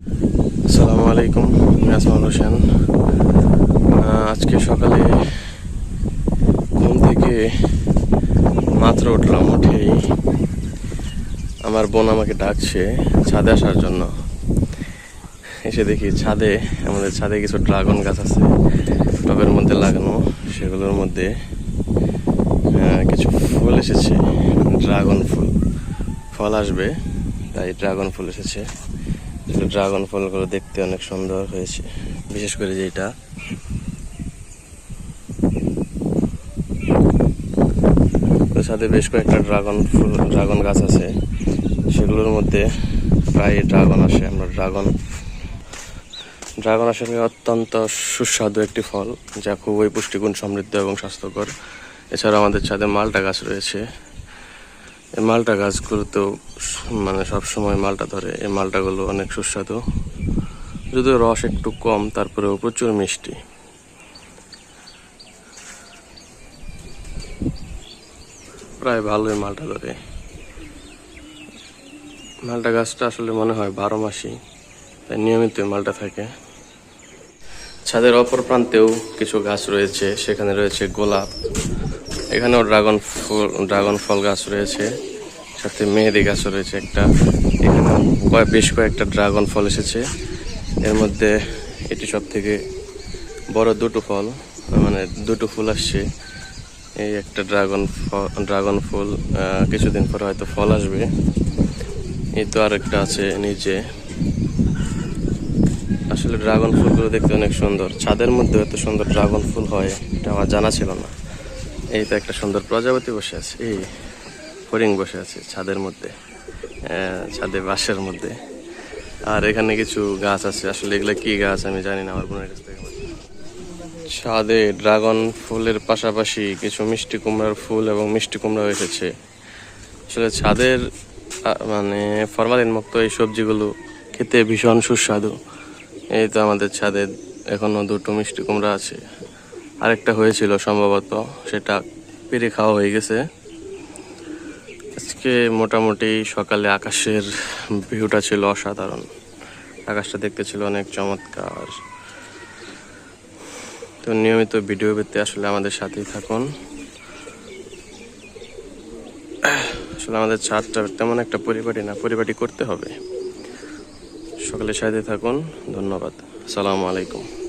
আসসালামু আলাইকুম আসমান হোসেন। আজকে সকালে ঘুম থেকে মাত্র উঠলাম, উঠেই আমার বোন আমাকে ডাকছে ছাদে আসার জন্য। এসে দেখি ছাদে, আমাদের ছাদে কিছু ড্রাগন গাছ আছে, টবের মধ্যে লাগানো, সেগুলোর মধ্যে কিছু ফুল এসেছে, ড্রাগন ফুল, ফল আসবে, তাই ড্রাগন ফুল এসেছে। ড্রাগন ফলগুলো দেখতে অনেক সুন্দর হয়েছে, বিশেষ করে যেটা সাথে বেশ কয়েকটা ড্রাগন ফুল ড্রাগন গাছ আছে, সেগুলোর মধ্যে প্রায় ড্রাগন আসে, আমরা ড্রাগন ড্রাগন আসলে অত্যন্ত সুস্বাদু একটি ফল, যা খুবই পুষ্টিগুণ সমৃদ্ধ এবং স্বাস্থ্যকর। এছাড়া আমাদের ছাদে মালটা গাছ রয়েছে। এই মালটা গাছগুলোতেও স- মানে সব সময় মালটা ধরে। এই মালটাগুলো অনেক সুস্বাদু। যদিও রস একটু কম, তারপরেও প্রচুর মিষ্টি। প্রায় ভালোই মালটা ধরে। মালটা গাছটা আসলে মনে হয় বারো মাসই, তাই নিয়মিত মালটা থাকে। ছাদের অপর প্রান্তেও কিছু গাছ রয়েছে, সেখানে রয়েছে গোলাপ। এখানেও ড্রাগন ফুল, ড্রাগন ফল গাছ রয়েছে, সাথে মেহেদি গাছও রয়েছে একটা। এখানে বেশ কয়েকটা ড্রাগন ফল এসেছে। এর মধ্যে এটি সব থেকে বড় দুটো ফল মানে দুটো ফুল আসছে। এই একটা ড্রাগন ফল, ড্রাগন ফুল কিছুদিন পরে হয়তো ফল আসবে। এই তো আর একটা আছে নিচে। আসলে ড্রাগন ফুলগুলো দেখতে অনেক সুন্দর। ছাদের মধ্যে এত সুন্দর ড্রাগন ফুল হয়, এটা আমার জানা ছিল না। এই তো একটা সুন্দর প্রজাপতি বসে আছে। এই হরিং বসে আছে ছাদের মধ্যে ছাদে বাঁশের মধ্যে। আর এখানে কিছু গাছ আছে। আসলে এগুলো কি গাছ আমি জানি না, আমার বোনের কাছ থেকে ছাদে ড্রাগন ফুলের পাশাপাশি কিছু মিষ্টি কুমড়ার ফুল এবং মিষ্টি কুমড়া এসেছে। আসলে ছাদের মানে ফরমালিন মুক্ত এই সবজিগুলো খেতে ভীষণ সুস্বাদু। এই তো আমাদের ছাদে এখনও দুটো মিষ্টি কুমড়া আছে। আরেকটা হয়েছিল সম্ভবত, সেটা পেরে খাওয়া হয়ে গেছে। আজকে মোটামুটি সকালে আকাশের ভিউটা ছিল অসাধারণ। আকাশটা দেখতে ছিল অনেক চমৎকার। তো নিয়মিত ভিডিও পেতে আসলে আমাদের সাথেই থাকুন। আসলে আমাদের ছাদটা তেমন একটা পরিপাটি না, পরিপাটি করতে হবে। সকালে সাথে থাকুন, ধন্যবাদ। আসসালামু আলাইকুম।